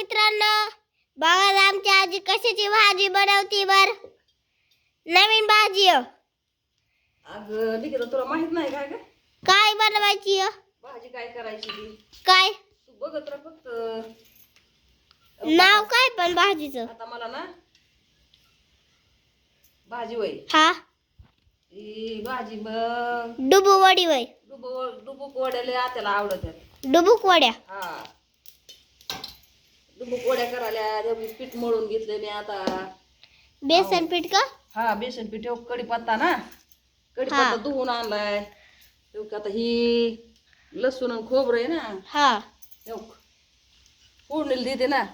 मित्रांनो बघा आमची आजी कशाची भाजी बनवती बर? नवीन भाजी. अगं निकिता तुला माहीत नाही काय काय बनवायची आहे? भाजी काय करायची ती? काय? तू बघत राह फक्त. नाव काय पण भाजीचं? आता मला ना भाजी वय. हा? ही भाजी बघ डुबू वडी वय. डुबो डुबुक वड्याले आवडत आहेत डुबुक वड्या? हा. डुबुक वड्या करायला पीठ मळून घेतले मी आता. बेसन पीठ का? हा बेसन पीठ ठेव कढीपत्ता ना. हा. कढीपत्ता धुवून आणलाय. की आता ही लसूण आणि खोबरं आहे ना. हा. ठेव. फोडणीला देते ना.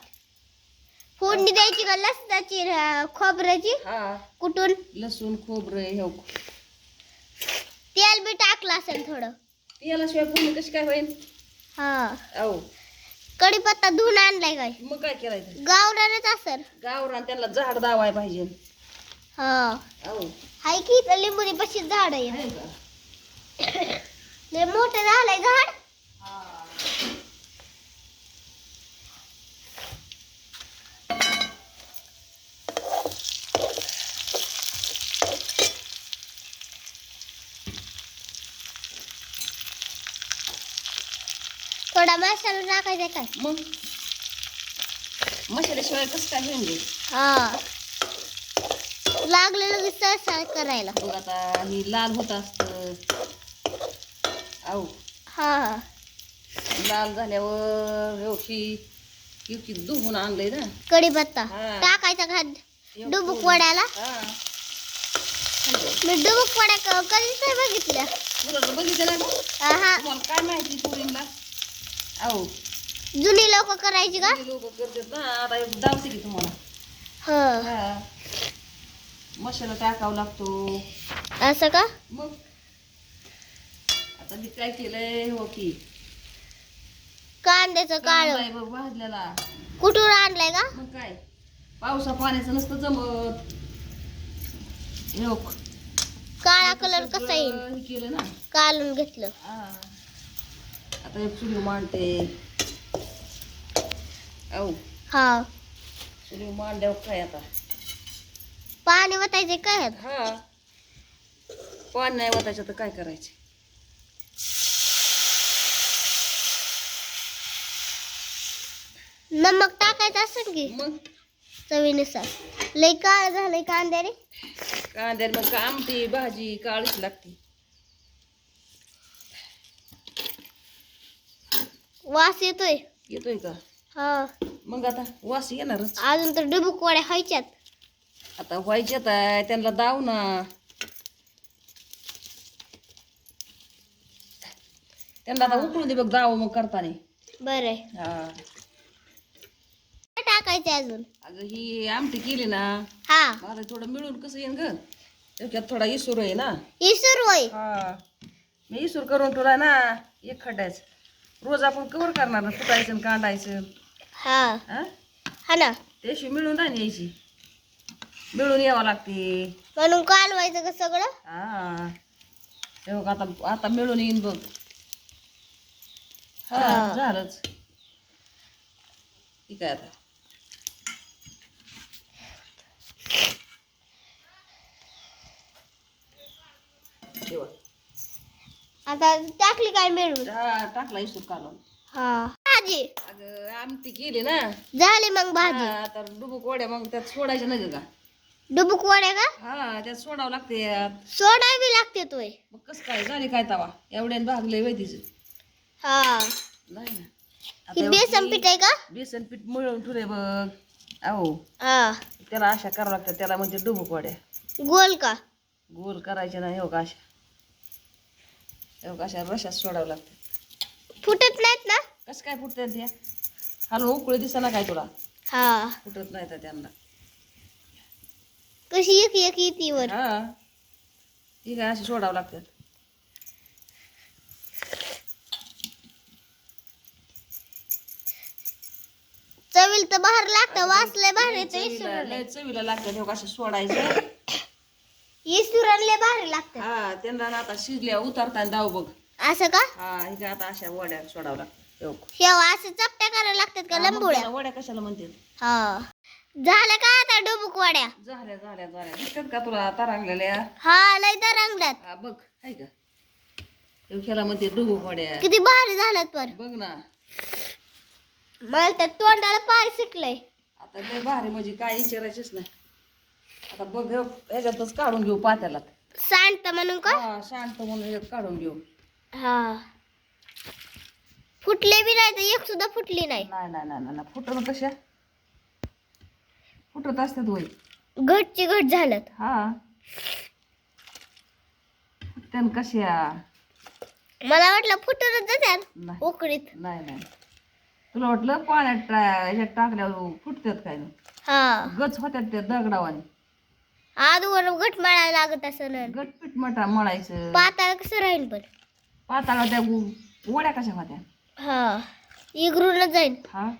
फोडणी द्यायची का लसणाची अं, खोबऱ्याची? हा. कुठून? लसूण खोबरं हे तेल बी टाकलं असेल थोडं. त्याला फोडणी कशी काय होईल हा. अहो कढीपत्ता धुवून आणलाय काय? मग काय करायचं गावरानच असेल. गावरान त्यांना झाड दावाय पाहिजे. हा. अहो. हाय की इथं लिंबुनी पशी झाड आहे का? लय मोठं झालंय झाड. थोडा मसाला टाकायचा काय? मग? मसाल्याशिवाय कसं काय होईल हा. लागलं लगेच तळसाळ करायला. बघ आता ही लाल होत असत. अहो हा. हा लाल झाल्यावर एवढी एवढी धुवून आणलंय ना. कढीपत्ता. हा. टाकायचा एवढं डुबुक. वड्याला. हा. मी डुबुक वड्या क- कधीच नाही बघितल्या. तुला तर बघितलं ना गं? हा. तुम्हाला काय माहिती पोरींना? अहो जुनी लोक करायची का? लोक करतात ना आता दावते की तुम्हाला. ह. हा. मसाला टाकावा लागतो. असं का? मग. आता मी काय केलंय हो की. कांद्याचं काळ. कांदा आहे बघ भाजलेला. कुठून आणलाय का? मग काय? पावसा पाण्याचं नसतं जमत. हे बघ. काळा कलर कसा येईल? सगळं हे केलं ना. कालून घेतलं. हा. आता एक चुली मांडते. औ. हा. चुली मांड्यावर काय आता? पाणी वतायचे काय ह्यात? हा. पाणी नाही वाटायचं तर काय करायचे? नमक टाकायचं असेल की? मग? चवीनुसार. लय काळ झालंय कांद्याने कांद्या मग आमटी भाजी काळीच लागते. वास येतोय. येतोय का? हा. मग आता वास येणारच. अजून तर डुबुक वड्या खायच्यात. आता व्हायच्यात आहे त्यांना दाव ना. त्यांना आता उकळून दे बघ दाव मग करताना. बरं हा. काय टाकायचं अजून? अगं ही आमटी केली ना. हा. मला थोडं मिळून कसं येईन ग? त्याच्यात थोडा इसूर आहे ना. इसर होय. हा. मी इसूर करून ठेवला ना एक खड्ड्याच. रोज आपण कवर करणार ना फुटायचं आणि कांडायचं. हा. हा? हा ना. त्याशी मिळून नाही यायची. मिळून यावं लागते. म्हणून कालवायचं का सगळं? हा. हे बघ आता आता मिळून येईन बघ. हा हा. झालंच. ठीक आहे आता. ठेवा. आता टाकली काय मिळून? हा, टाकला इसूर काढून हा. भाजी. अगं आमटी केली ना. झाली मग भाजी. हा, आता डुबुक वड्या मग त्यात सोडायच्या नाही का? डुबुक वड्या का? हा त्यात सोडावं लागते यात. सोडा बी लागते तोय. मग कसं काय झाली काय तवा? एवढ्याने भागले वय तिचं. हा. नाही ना. ही बेसन पीठ आहे का? बेसन पीठ मळून ठेवले बघ. अहो. हा. त्याला अशा करावं लागतात त्याला म्हणजे डुबुक वड्या गोल का? गोल करायचे नाही हो का अशा हो का अशा रशात सोडावं लागतं. फुटत नाहीत ना? कसं काय फुटतात त्या? हलवून उकळी दिसा ना काय तुला? हा. फुटत नाही तर त्यांना. कशी एक एक येते वर. हा. ठीक आहे असे सोडावं लागतात. चवील तर बाहेर लागतं वाचलंय बाहेर येतं चवीला हो का असे सोडायचे? इस्टुरांले भारी लागतं. हा त्यांना ना आता शिजल्या उतरताना दाव बघ. असं का? हा हे काय आता अशा वड्या सोडावं हो. शेव असं चपट्या करायला लागतात का? हा, मग लंबुळ्या त्याला वड्या कशाला म्हणतात हा. झालं का आता डुबुक वड्या? झाल्या झाल्या झाल्या. दिसतात का तुला तारांगलेल्या? हा लय तर रंगल्यात हा बघ आहे का? हे खेळा म्हणते डुबू वड्या. किती भारी झाल्यात पर बघ ना. मला तर तोंडाला पाय सुटलंय. आता लय भारी म्हणजे काय विचारायचीच नाही. आता बघ ह्याच्यातच काढून घेऊ पात्याला. सांडत म्हणून का? हा शांत म्हणून ह्याच्यात काढून घेऊ. हा. फुटले बी नाही तर एक सुद्धा फुटली नाही. नाही नाही नाही नाही फुटत कशा? फुटत असतात वय घटची घट झाल्यात. हा. फुटत्यान कशा? मला वाटलं फुटूनच जात्यात नाही. उकळीत नाही नाही. तुला वाटलं पाण्यात टा- ह्याच्यात टाकल्यावर फुटतात काय? ना हा. गच होत्यात त्या दगडावाने. आजवर घट मळायला लागत असं गटपीट मटा मळायचं. पाताळ कसं राहील पण? पाताळा त्या गु- वड्या कशा होत्या? हा इगरूनच जाईल हा?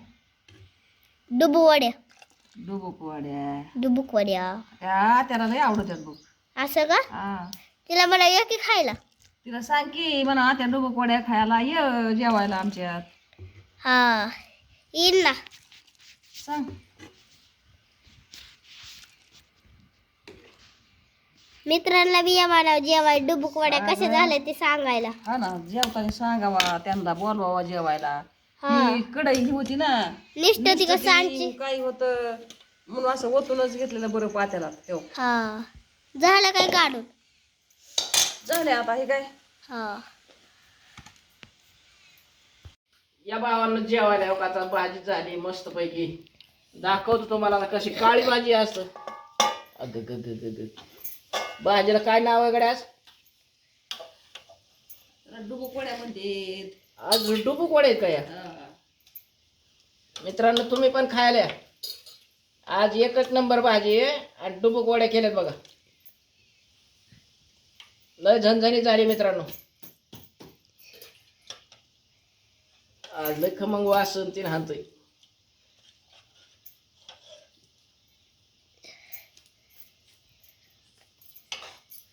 डुबू वड्या. डुबुक वड्या. डुबुक वड्या. त्या त्याला लय आवडतात बघ. असं का? हा. तिला मला एक की खायला. तिला सांग की म्हणा त्या डुबुक वड्या खायला ये जेवायला आमच्यात. हा येईन ना. सांग. मित्रांना बी या जेवाय डुबुक वड्या कशा झाल्या ते सांगायला. हा ना जेवताना सांगावा त्यांना बोलवावा जेवायला. हा. ही कढई ही होती ना निष्ठ ती का नुसतं सांगची ती काही होत म्हणून असं ओतूनच घेतलेलं बरं पात्याला हा. झालं काय काढून? झाले आता हे काय? हा. या भावानं जेवायला हो का? आता भाजी झाली मस्त पैकी दाखवतो तुम्हाला आता कशी काळी भाजी असत अग ग ग ग ग. भाजीला काय नाव आहे गड्या आज डुबुक वड्या म्हणते आज डुबुक वडे आहेत का या? मित्रांनो तुम्ही पण खायला या. आज एकच नंबर भाजी आहे. आणि डुबुक वड्या केल्यात बघा. लय झणझणी झाली मित्रांनो. आज लय खमंग वास तीन हाणतोय.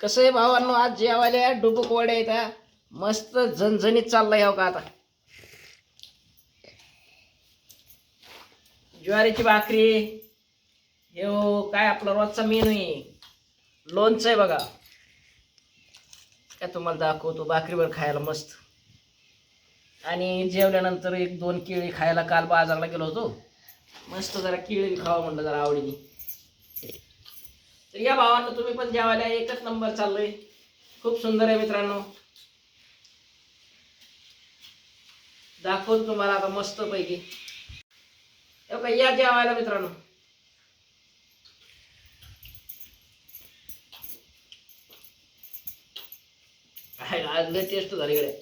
कसं आहे भावांनो आज जेवायला डुबुक वड्या येत्या मस्त झणझणीत चाललंय हो का आता. ज्वारीची भाकरी हे हो, काय आपला रोजचा मेनू आहे. लोणचं आहे बघा. काय तुम्हाला दाखवतो भाकरीवर खायला मस्त. आणि जेवल्यानंतर एक दोन केळी खायला काल बाजारला गेलो होतो. मस्त जरा केळी खावा म्हणलं जरा आवडीने. तर या भावांना तुम्ही पण जेवायला एकच नंबर चाललोय. खूप सुंदर आहे मित्रांनो. दाखवतो तुम्हाला आता मस्त पैकी या जेवायला मित्रांनो. काय आज लय टेस्ट झाली इकडे.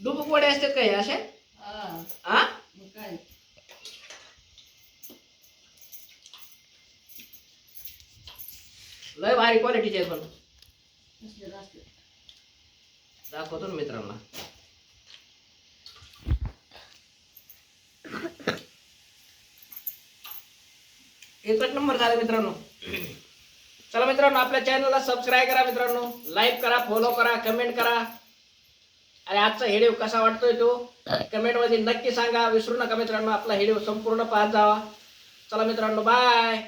डुबुक वडे असतात का हे असे? हा हा मग काय लय भारी क्वालिटीचे आहेत पण. दाखवतो ना मित्रांना. एकच नंबर झाला मित्रांनो. चला मित्रांनो आपल्या चॅनलला सबस्क्राईब करा मित्रांनो. लाईक करा फॉलो करा कमेंट करा. आणि आजचा व्हिडिओ कसा वाटतोय तो? कमेंटमध्ये नक्की सांगा. विसरू नका मित्रांनो आपला व्हिडिओ संपूर्ण पाहत जावा. चला मित्रांनो बाय